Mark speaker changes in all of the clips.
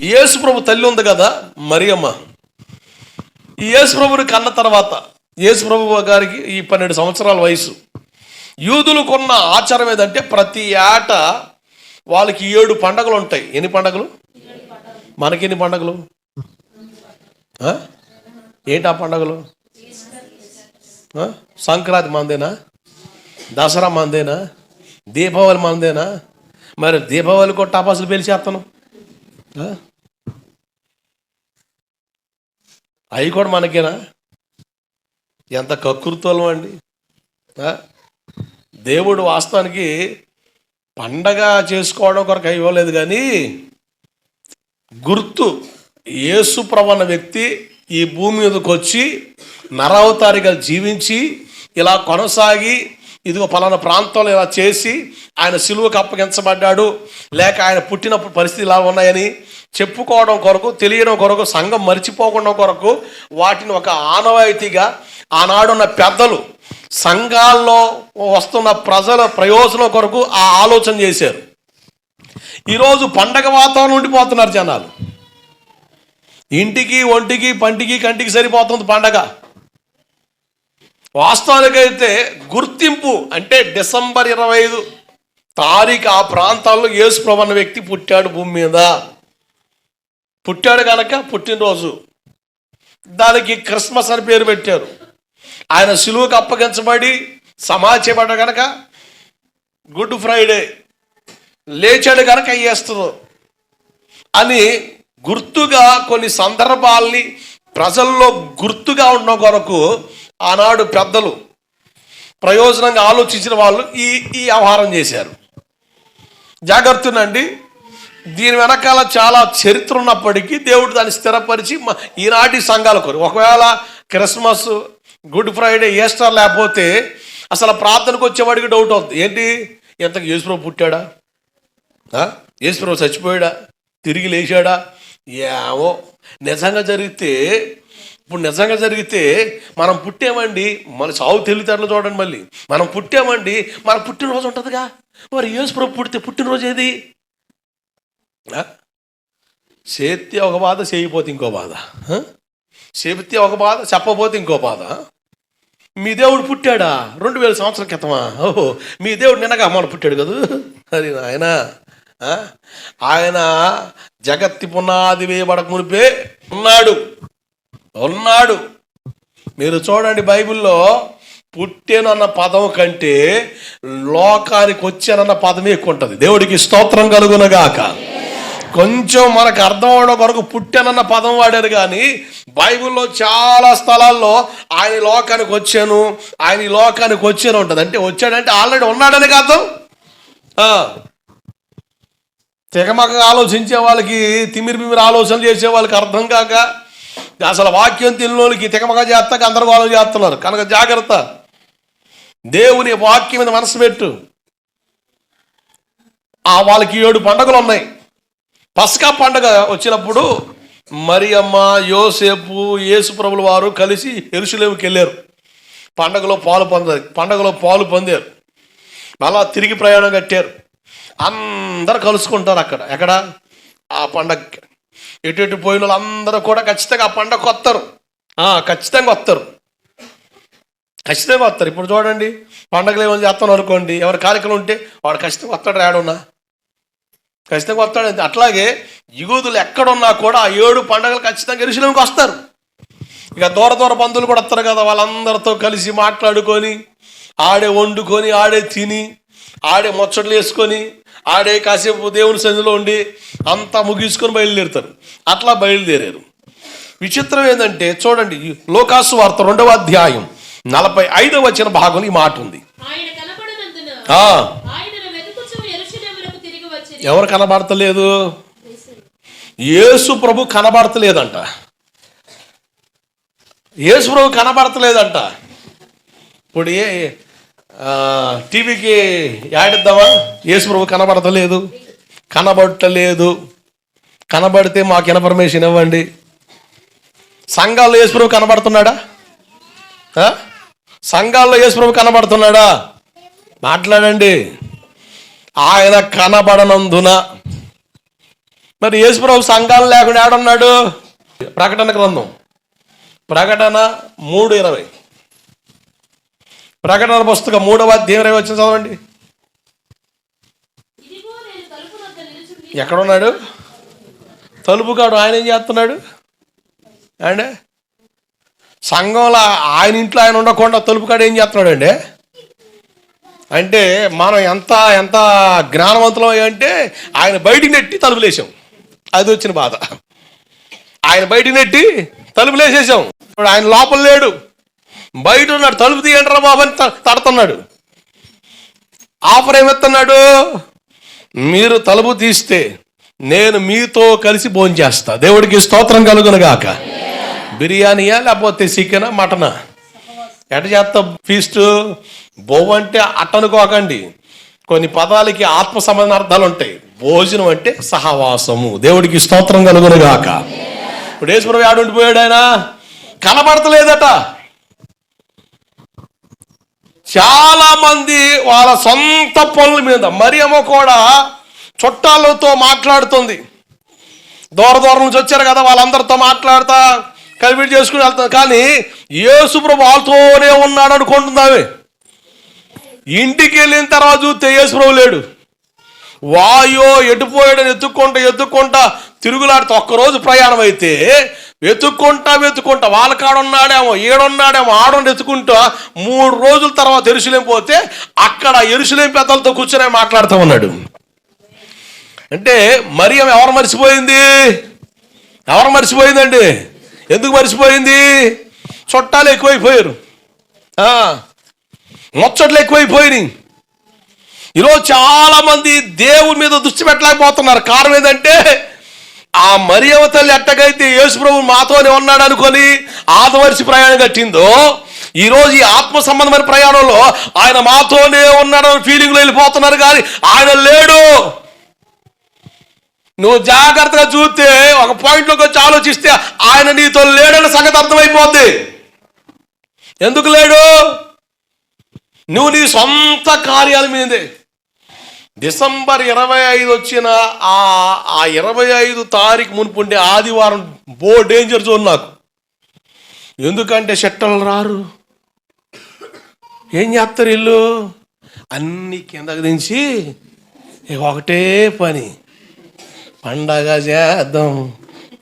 Speaker 1: యేసు ప్రభు తల్లి ఉంది కదా మరియమ్మ. ఈ యేసు ప్రభుని కన్న తర్వాత యేసు ప్రభు గారికి ఈ పన్నెండు సంవత్సరాల వయసు. యూదులకున్న ఆచారం ఏదంటే ప్రతి ఏట వాళ్ళకి ఏడు పండగలు ఉంటాయి. ఎన్ని పండగలు? మనకి ఎన్ని పండగలు? ఏంటి ఆ పండగలు? సంక్రాంతి మందేనా? దసరా మందేనా? దీపావళి మందేనా? మరి దీపావళి కూడా టపాసులు పేల్చేస్తాను ఆ? అవి కూడా మనకేనా? ఎంత కకృతోళం అండి. దేవుడు వాస్తవానికి పండగ చేసుకోవడం కొరకు ఇవ్వలేదు కానీ గుర్తు యేసు ప్రవణ వ్యక్తి ఈ భూమి మీదకి వచ్చి నరావతారిగా జీవించి ఇలా కొనసాగి ఇదిగో పలానా ప్రాంతంలో ఇలా చేసి ఆయన సిలువకు అప్పగించబడ్డాడు. లేక ఆయన పుట్టినప్పుడు పరిస్థితి ఇలా ఉన్నాయని చెప్పుకోవడం కొరకు తెలియడం కొరకు సంఘం మర్చిపోకుండా కొరకు వాటిని ఒక ఆనవాయితీగా ఆనాడున్న పెద్దలు సంఘాల్లో వస్తున్న ప్రజల ప్రయోజనం కొరకు ఆ ఆలోచన చేశారు. ఈరోజు పండగ వాతావరణం ఉండిపోతున్నారు జనాలు. ఇంటికి ఒంటికి పంటికి కంటికి సరిపోతుంది పండగ. వాస్తవానికైతే గుర్తింపు అంటే డిసెంబర్ ఇరవై ఐదు తారీఖు ఆ ప్రాంతాల్లో యేసు ప్రభు అన్న వ్యక్తి పుట్టాడు భూమి మీద. పుట్టాడు కనుక పుట్టినరోజు. దానికి క్రిస్మస్ అని పేరు పెట్టారు. ఆయన సులువుకు అప్పగించబడి సమాచేపడ్డ కనుక గుడ్ ఫ్రైడే. లేచాడు కనుక అయ్యేస్తుంది అని గుర్తుగా కొన్ని సందర్భాల్ని ప్రజల్లో గుర్తుగా ఉండడం కొరకు ఆనాడు పెద్దలు ప్రయోజనంగా ఆలోచించిన వాళ్ళు ఈ ఈ వ్యవహారం చేశారు. జాగ్రత్తనండి. దీని వెనకాల చాలా చరిత్ర ఉన్నప్పటికీ దేవుడు దాన్ని స్థిరపరిచి ఈనాటి సంఘాల కొరకు. ఒకవేళ క్రిస్మస్ గుడ్ ఫ్రైడే ఈస్టర్ లేకపోతే అసలు ప్రార్థనకు వచ్చేవాడికి డౌట్ అవుతుంది ఏంటి? ఎంత యేసుప్రభు పుట్టాడా? యేసుప్రభు చచ్చిపోయాడా? తిరిగి లేచాడా? ఏమో. నిజంగా జరిగితే ఇప్పుడు నిజంగా జరిగితే మనం పుట్టామండి మన చావు తెలివితేటలు చూడండి మళ్ళీ. మనం పుట్టామండి మన పుట్టినరోజు ఉంటుందిగా. మరి యేసుప్రభు పుడితే పుట్టినరోజు ఏది? చేస్తే ఒక బాధ చేయిపోతే ఇంకో బాధ. చెబితే ఒక బాధ చెప్పకపోతే ఇంకో బాధ. మీ దేవుడు పుట్టాడా? రెండు వేల సంవత్సరాల క్రితమా? ఓహో మీ దేవుడు నిన్నగా మన పుట్టాడు కదా? అది ఆయన ఆయన జగత్తి పునాది వేయబడక మునిపే ఉన్నాడు. ఉన్నాడు. మీరు చూడండి బైబిల్లో పుట్టేనన్న పదం కంటే లోకానికి వచ్చానన్న పదమే ఎక్కువ ఉంటుంది. దేవుడికి స్తోత్రం కలుగునగాక కొంచెం మనకు అర్థం అవడం కొరకు పుట్టానన్న పదం వాడారు కానీ బైబిల్లో చాలా స్థలాల్లో ఆయన లోకానికి వచ్చాను ఆయన ఈ లోకానికి వచ్చాను ఉంటుంది అంటే వచ్చాడంటే ఆల్రెడీ ఉన్నాడని కాదు తెగమక ఆలోచించే వాళ్ళకి తిమిరి బిమిరి ఆలోచనలు చేసే వాళ్ళకి అర్థం కాక అసలు వాక్యం తినోళ్ళకి తెగమక చేస్తాక గందరగోళం చేస్తున్నారు. కనుక జాగ్రత్త. దేవుని వాక్యం మీద మనసు పెట్టు. ఆ వాళ్ళకి ఏడు పండగలు ఉన్నాయి. పస్కా పండుగ వచ్చినప్పుడు మరియమ్మ యోసేపు యేసుప్రభులు వారు కలిసి ఎరుసలేముకి వెళ్ళారు. పండగలో పాలు పొందారు పండగలో పాలు పొందారు. మళ్ళా తిరిగి ప్రయాణం కట్టారు. అందరు కలుసుకుంటారు అక్కడ. ఎక్కడ? ఆ పండగకి. ఎటు ఎటు పోయిన వాళ్ళు అందరూ కూడా ఖచ్చితంగా ఆ పండగ వస్తారు. ఖచ్చితంగా వస్తారు. ఖచ్చితంగా వస్తారు. ఇప్పుడు చూడండి పండగలు ఏమైనా చేస్తాను అనుకోండి ఎవరి కార్యక్రమం ఉంటే వాడు ఖచ్చితంగా వస్తాడు రాడున్నా ఖచ్చితంగా వస్తాడు. అట్లాగే యూదులు ఎక్కడున్నా కూడా ఆ ఏడు పండగలు ఖచ్చితంగా ఎరుసలేంకి వస్తారు. ఇక దూర దూర బంధువులు కూడా వస్తారు కదా వాళ్ళందరితో కలిసి మాట్లాడుకొని ఆడే వండుకొని ఆడే తిని ఆడే ముచ్చట్లు వేసుకొని ఆడే కాసేపు దేవుని సన్నిధిలో ఉండి అంతా ముగించుకొని బయలుదేరుతారు. అట్లా బయలుదేరారు. విచిత్రం ఏంటంటే చూడండి లోకాసు వార్త రెండవ అధ్యాయం నలభై ఐదవ వచ్చిన భాగం ఈ మాట ఉంది.
Speaker 2: ఆయన కనపడనందున
Speaker 1: ఆ,
Speaker 2: ఆయనను వెతుకుచు యెరూషలేమునకు తిరిగి వచ్చి
Speaker 1: ఎవరు కనబడతలేదు? యేసు ప్రభు కనబడతలేదంట. యేసు ప్రభు కనబడతలేదంట. ఇప్పుడు ఏ టీవీకి యాడిద్దామా యేసు ప్రభు కనబడతలేదు. కనబడటలేదు కనబడితే మాకు ఇన్ఫర్మేషన్ ఇవ్వండి. సంఘాల్లో యేసు ప్రభు కనబడుతున్నాడా? సంఘాల్లో యేసు ప్రభు కనబడుతున్నాడా? మాట్లాడండి. ఆయన కనబడనందున. మరి యేసుప్రభు సంఘాలు లేకుండా ఏడున్నాడు? ప్రకటన గ్రంథం. ప్రకటన మూడు ఇరవై. ప్రకటన పుస్తకం మూడవ అధ్యాయం ఇరవై వచ్చిన చదవండి. ఎక్కడున్నాడు? తలుపుగాడు ఆయన ఏం చేస్తున్నాడు? అండి సంఘంలో ఆయన ఇంట్లో ఆయన ఉండకుండా తలుపుకాడు ఏం చేస్తున్నాడు అండి అంటే మనం ఎంత ఎంత జ్ఞానవంతులం అంటే ఆయన బయటికి నెట్టి తలుపులేసాం అది వచ్చిన బాధ. ఆయన బయటికి నెట్టి తలుపులేసేసాం ఇప్పుడు ఆయన లోపల లేడు. బయట ఉన్నాడు. తలుపు తీయంటారా బాబు అని త- తడుతున్నాడు. ఆఫర్ ఏమెత్తున్నాడు? మీరు తలుపు తీస్తే నేను మీతో కలిసి భోంచేస్తా దేవుడికి స్తోత్రం కలుగునుగాక. బిర్యానీయా లేకపోతే చికెనా మటనా? ఎట చేస్తా ఫీస్టు? బొవ్వు అంటే అట్టనుకోకండి కొన్ని పదాలకి ఆత్మ సంబంధ అర్థాలు ఉంటాయి. భోజనం అంటే సహవాసము. దేవుడికి స్తోత్రం కలుగును గాక ఇప్పుడు యేసుప్రభు ఆడు ఉండిపోయాడు ఆయన? కనబడతలేదట. చాలా మంది వాళ్ళ సొంత పనుల మీద మరియమ్మ కూడా చుట్టాలతో మాట్లాడుతుంది. దూర దూరం నుంచి వచ్చారు కదా వాళ్ళందరితో మాట్లాడతా కలిపి చేసుకుని వెళ్తారు కానీ యేసుప్రభు వాళ్ళతోనే ఉన్నాడు అనుకుంటుంది ఇంటికి వెళ్ళిన తర్వాత చూస్తే యేసుప్రభు లేడు. వాయో ఎటుపోయాడని ఎత్తుక్కుంటా ఎత్తుక్కుంటా తిరుగులాడితే ఒక్కరోజు ప్రయాణం అయితే వెతుక్కుంటా వెతుక్కుంటా. వాళ్ళ కాడున్నాడేమో ఏడున్నాడేమో ఆడని ఎత్తుకుంటా మూడు రోజుల తర్వాత ఎరుసలేం పోతే అక్కడ ఎరుసలేం పెద్దలతో కూర్చొని మాట్లాడుతూ ఉన్నాడు. అంటే మరియం ఎవరు మర్చిపోయింది ఎవరు మర్చిపోయిందండి ఎందుకు మర్చిపోయింది చుట్టాలు ఎక్కువైపోయారు. ఆ, ముచ్చట్లు ఎక్కువైపోయినాయి. ఈరోజు చాలామంది దేవుని మీద దృష్టి పెట్టలేకపోతున్నారు. కారణం ఏంటంటే ఆ మరియవ తల్లి ఎట్టకైతే యేసుప్రభు మాతోనే ఉన్నాడు అనుకొని ఆదవరిసి ప్రయాణం కట్టిందో ఈరోజు ఈ ఆత్మ సంబంధమైన ప్రయాణంలో ఆయన మాతోనే ఉన్నాడని ఫీలింగ్లో వెళ్ళిపోతున్నారు కానీ ఆయన లేడు. నువ్వు జాగ్రత్తగా చూస్తే ఒక పాయింట్లోకి వచ్చి ఆలోచిస్తే ఆయన నీతో లేడని సంగతి అర్థమైపోద్ది. ఎందుకు లేడు? నువ్వు నీ సొంత కార్యాల మీదే. డిసెంబర్ ఇరవై ఐదు వచ్చిన ఆ ఆ ఇరవై ఐదు తారీఖు మునుపు ఉండే ఆదివారం బో డేంజర్ జోన్ నాకు. ఎందుకంటే షట్టలు రారు. ఏం చేస్తారు ఇల్లు అన్ని కిందకు దించి ఒకటే పని. పండగ చేద్దాం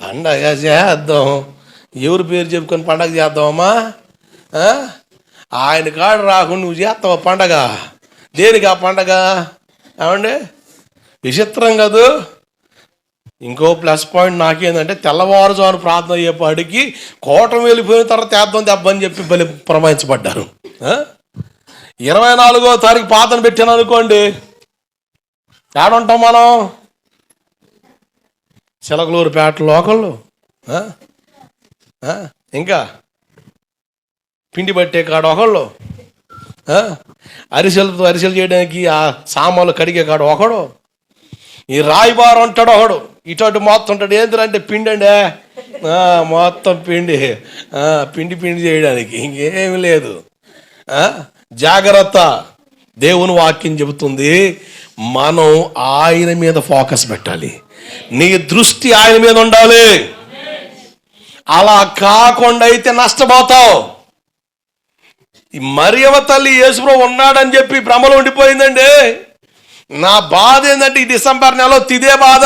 Speaker 1: పండగ చేద్దాం. ఎవరి పేరు చెప్పుకొని పండగ చేద్దామమ్మా? ఆయన కాడు రాకుండా నువ్వు చేస్తావు పండగ? దేనికి ఆ పండగ? ఏమండి? విచిత్రం కాదు? ఇంకో ప్లస్ పాయింట్ నాకేందంటే తెల్లవారుజాను ప్రార్థన అయ్యేపాటికి కోటం వెళ్ళిపోయిన తర్వాత తేద్దాం దెబ్బని చెప్పి బలి ప్రమాయించబడ్డారు ఇరవై నాలుగో తారీఖు పాతను పెట్టాను అనుకోండి. ఏడుంటాం మనం? చిలకలూరుపేట లోకల్లో. ఇంకా? పిండి పట్టే కాడ ఒకళ్ళు. అరిసెలతో అరిసెలు చేయడానికి ఆ సామాన్లు కడిగే కాడు ఒకడు. ఈ రాయిబారు అంటాడు ఒకడు. ఇటువంటి మొత్తం ఉంటాడు ఏంటంటే పిండి అండి? మొత్తం పిండి. పిండి పిండి చేయడానికి ఇంకేమి లేదు. జాగ్రత్త. దేవుని వాక్యం చెబుతుంది మనం ఆయన మీద ఫోకస్ పెట్టాలి. నీ దృష్టి ఆయన మీద ఉండాలి. అలా కాకుండా అయితే నష్టపోతావు. ఈ మరియవ తల్లి యేసుప్రభు ఉన్నాడని చెప్పి భ్రమలో ఉండిపోయిందండి. నా బాధ ఏంటంటే ఈ డిసెంబర్ నెలలో తిదే బాధ.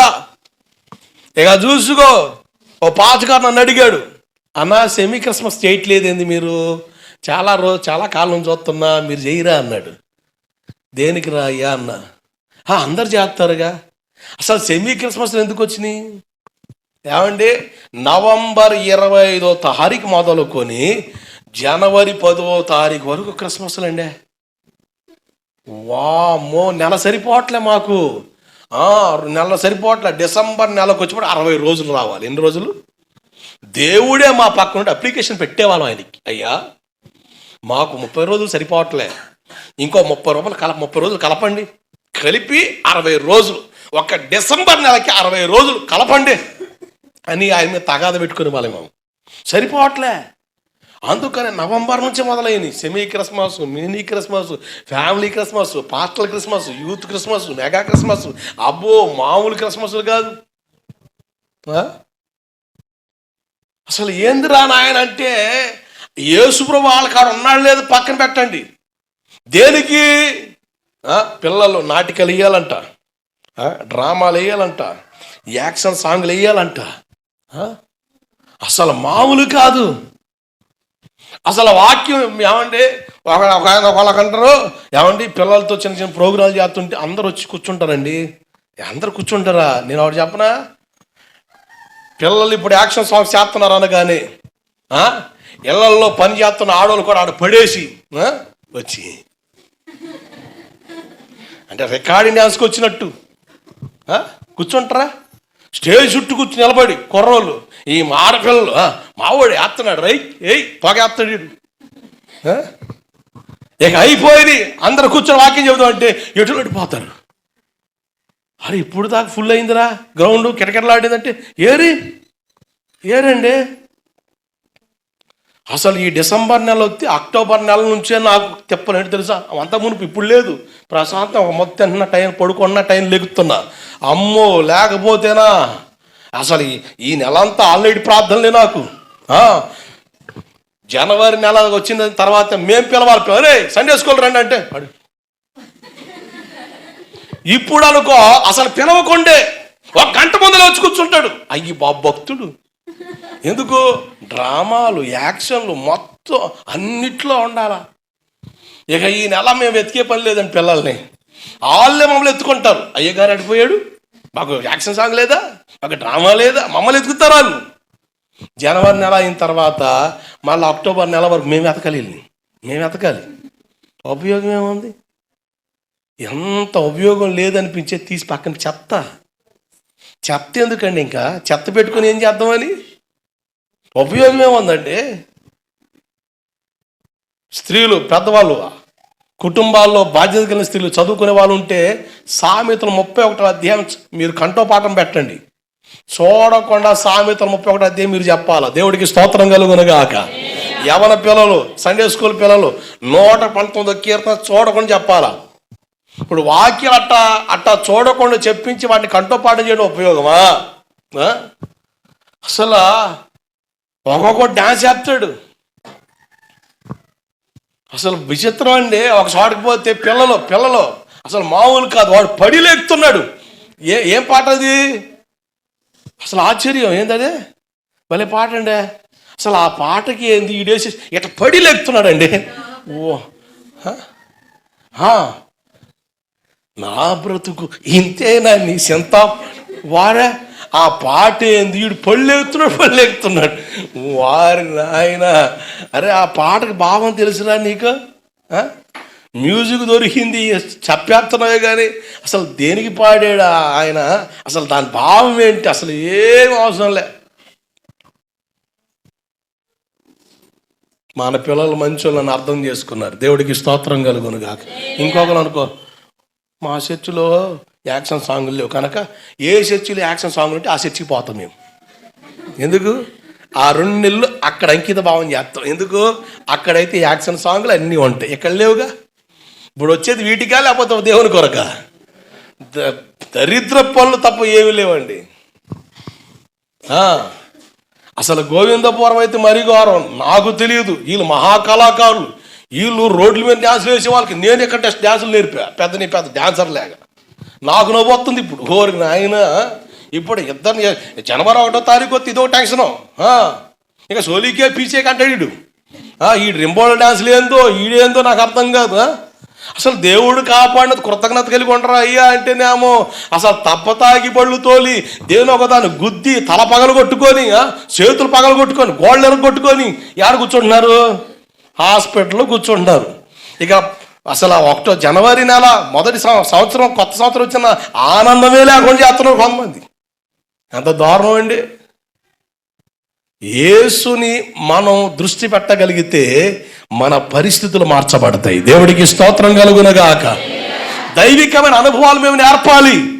Speaker 1: ఇక చూసుకో ఓ పాతకారు నన్ను అడిగాడు అన్న సెమీ క్రిస్మస్ చేయట్లేదేంది మీరు? చాలా రోజు చాలా కాలం చూస్తున్నా మీరు చేయరా? అన్నాడు. దేనికి రా అయ్యా? అన్న. అందరు చేస్తారుగా. అసలు సెమీ క్రిస్మస్ ఎందుకు వచ్చినాయి? ఏమండి? నవంబర్ ఇరవై ఐదో తారీఖు మొదలుకొని జనవరి పదవ తారీఖు వరకు క్రిస్మస్లు అండి వామ్మో నెల సరిపోవట్లే మాకు. నెల సరిపోవట్లే. డిసెంబర్ నెలకు వచ్చినప్పుడు అరవై రోజులు రావాలి. ఎన్ని రోజులు? దేవుడే మా పక్కన నుండి అప్లికేషన్ పెట్టేవాళ్ళం ఆయనకి. అయ్యా మాకు ముప్పై రోజులు సరిపోవట్లే. ఇంకో ముప్పై రూపాయలు కల ముప్పై రోజులు కలపండి. కలిపి అరవై రోజులు. ఒక డిసెంబర్ నెలకి అరవై రోజులు కలపండి. అని ఆయన మీద తగాద పెట్టుకుని వాళ్ళం మేము. సరిపోవట్లే. అందుకని నవంబర్ నుంచి మొదలైంది semi Christmas mini Christmas family Christmas pastoral Christmas youth Christmas mega Christmas. అబ్బో మామూలు క్రిస్మస్లు కాదు. అసలు ఏందిరా నాయన అంటే యేసుప్రభు వాళ్ళ కాడ ఉన్నాడు లేదు పక్కన పెట్టండి. దేనికి? పిల్లలు నాటికలు వేయాలంట. డ్రామాలు వేయాలంట. యాక్షన్ సాంగ్లు వేయాలంట. అసలు మామూలు కాదు. అసలు వాక్యం ఏమండి? ఒక ఒక ఆయన ఒకళ్ళకంటారు ఏమండి పిల్లలతో చిన్న చిన్న ప్రోగ్రాంలు చేస్తుంటే అందరూ వచ్చి కూర్చుంటారండి. అందరు కూర్చుంటారా? నేను ఒకటి చెప్పనా? పిల్లలు ఇప్పుడు యాక్షన్ సాంగ్స్ చేస్తున్నారు అనగానే ఇళ్ళల్లో పని చేస్తున్న ఆడవాళ్ళు కూడా ఆడ పడేసి వచ్చి. అంటే రికార్డింగ్ డ్యాన్స్కి వచ్చినట్టు కూర్చుంటారా? స్టేజ్ చుట్టూ కూర్చుని నిలబడి కుర్రోళ్ళు. ఈ మార్గంలో ఆ, మావాడు వేస్తున్నాడు రై ఏయ్ పొగేస్తాడు ఇక అయిపోయింది. అందరు కూర్చొని వాక్యం చెబుతాం అంటే ఎటు పోతారు? అరే ఇప్పుడు దాకా ఫుల్ అయిందిరా. గ్రౌండ్ కిటకిటలాడిందంటే ఏరి ఏరండి? అసలు ఈ డిసెంబర్ నెల వచ్చి అక్టోబర్ నెల నుంచే నాకు చెప్పలేంటి తెలుసా? అంత మునుపు ఇప్పుడు లేదు. ప్రశాంతం మొత్తం టైం పడుకున్న టైం లెగుతున్నా. అమ్మో లేకపోతేనా? అసలు ఈ- నెల అంతా ఆల్రెడీ ప్రార్థనలే నాకు. జనవరి నెల వచ్చిన తర్వాత మేం పిలవాలి. అరే సండే స్కూల్ రండి అంటే. ఇప్పుడు అనుకో అసలు పిలవకుండే. ఒక గంట ముందర వచ్చి కూర్చుంటాడు. అయ్యి బాబు భక్తుడు. ఎందుకు? డ్రామాలు యాక్షన్లు మొత్తం అన్నిట్లో ఉండాలా? ఇక ఈ నెల మేము ఎత్తికే పని లేదండి పిల్లల్ని. వాళ్ళే మమ్మల్ని ఎత్తుకుంటారు. అయ్యగారు అడిపోయాడు మాకు యాక్షన్ సాంగ్ లేదా? మాకు డ్రామా లేదా? మమ్మల్ని ఎత్తుకుతారు వాళ్ళు? జనవరి నెల అయిన తర్వాత మళ్ళీ అక్టోబర్ నెల వరకు మేము ఎతకాలి మేము ఎతకాలి ఉపయోగం ఏముంది? ఎంత ఉపయోగం లేదనిపించే తీసి పక్కన చెత్త. చెత్త ఎందుకండి ఇంకా? చెత్త పెట్టుకొని ఏం చేద్దామని ఉపయోగం ఏముందండి? స్త్రీలు పెద్దవాళ్ళు కుటుంబాల్లో బాధ్యత కలిగిన స్త్రీలు చదువుకునే వాళ్ళు ఉంటే సామెతలు ముప్పై ఒకటో అధ్యాయం మీరు కంఠోపాఠం పెట్టండి. చూడకుండా సామెతలు ముప్పై ఒకటో అధ్యాయం మీరు చెప్పాలా? దేవుడికి స్తోత్రం కలుగునగాక. యవన పిల్లలు సండే స్కూల్ పిల్లలు నూట పంతొమ్మిది కీర్తన చూడకుండా చెప్పాలా? ఇప్పుడు వాక్యం అట్ట అట్ట చూడకుండా చెప్పించి వాటిని కంఠోపాఠం చేయడం ఉపయోగమా? అసలు ఒక్కొక్క డాన్స్ చేస్తాడు. అసలు విచిత్రం అండి ఒక చోటకి పోతే పిల్లలు పిల్లలు. అసలు మామూలు కాదు వాడు పడి లేకుతున్నాడు ఏ ఏం పాట అది? అసలు ఆశ్చర్యం ఏందది భలే పాట అండి. అసలు ఆ పాటకి ఏంది ఈడేసి ఇట్లా పడి లేకుతున్నాడండి ఓ నా బ్రతుకు ఇంతేనా నీ సింత? వాడే ఆ పాట ఏంది? వీడు పళ్ళెత్తున్నాడు పళ్ళెత్తున్నాడు వారి నాయన. అరే ఆ పాటకి భావం తెలుసురా నీకు? మ్యూజిక్ దొరికింది చెప్పేస్తున్నావే కానీ అసలు దేనికి పాడాడా ఆయన? అసలు దాని భావం ఏంటి? అసలు ఏం అవసరం లే. మన పిల్లలు మంచోళ్ళని అర్థం చేసుకున్నారు. దేవుడికి స్తోత్రం కలుగును కాక ఇంకొకరు అనుకో మా చర్చిలో యాక్షన్ సాంగులు లేవు కనుక ఏ చర్చిలో యాక్షన్ సాంగులు ఉంటే ఆ చర్చికి పోతాం మేము. ఎందుకు? ఆ రెండు నెలలు అక్కడ అంకిత భావం చేస్తాం. ఎందుకు? అక్కడైతే యాక్షన్ సాంగులు అన్నీ ఉంటాయి. ఇక్కడ లేవుగా? ఇప్పుడు వచ్చేది వీటికా లేకపోతే దేవుని కొరక? ద- దరిద్ర పనులు తప్ప ఏమి లేవండి. అసలు గోవిందపురం అయితే మరీ ఘోరం. నాకు తెలియదు. వీళ్ళు మహాకళాకారులు. వీళ్ళు రోడ్ల మీద డ్యాన్స్ వేసే వాళ్ళకి నేను ఇక్కడ డ్యాన్సులు నేర్పా. పెద్ద నీ పెద్ద డాన్సర్ లేక. నాకు నవ్వు వస్తుంది ఇప్పుడు. ఓరికి నాయన ఇప్పుడు ఇద్దరు జనవరి ఒకటో తారీఖు వస్తే ఇదో టెన్షను ఇంకా ఇక సోలీకే పీచే కంటాడు ఈ రింబోల్ డాన్స్ లేదో ఈడేందో నాకు అర్థం కాదు. అసలు దేవుడు కాపాడినది కృతజ్ఞత కలిగి ఉండరా అయ్యా అంటేనేమో అసలు తప్ప తాగి బళ్ళు తోలి దేవుని ఒకదాన్ని గుద్ది తల పగలు కొట్టుకొని చేతులు పగలు కొట్టుకొని గోళ్ళను కొట్టుకొని యాడ కూర్చుంటున్నారు? హాస్పిటల్లో కూర్చుంటున్నారు. ఇక అసలు ఆ ఒకటో జనవరి నెల మొదటి సంవత్సరం కొత్త సంవత్సరం వచ్చిన ఆనందమే లేకుండా చేస్తున్నారు కొంతమంది. ఎంత దారుణం అండి. యేసుని మనం దృష్టి పెట్టగలిగితే మన పరిస్థితులు మార్చబడతాయి. దేవుడికి స్తోత్రం కలుగునగాక. దైవికమైన అనుభవాలు మేము నేర్పాలి.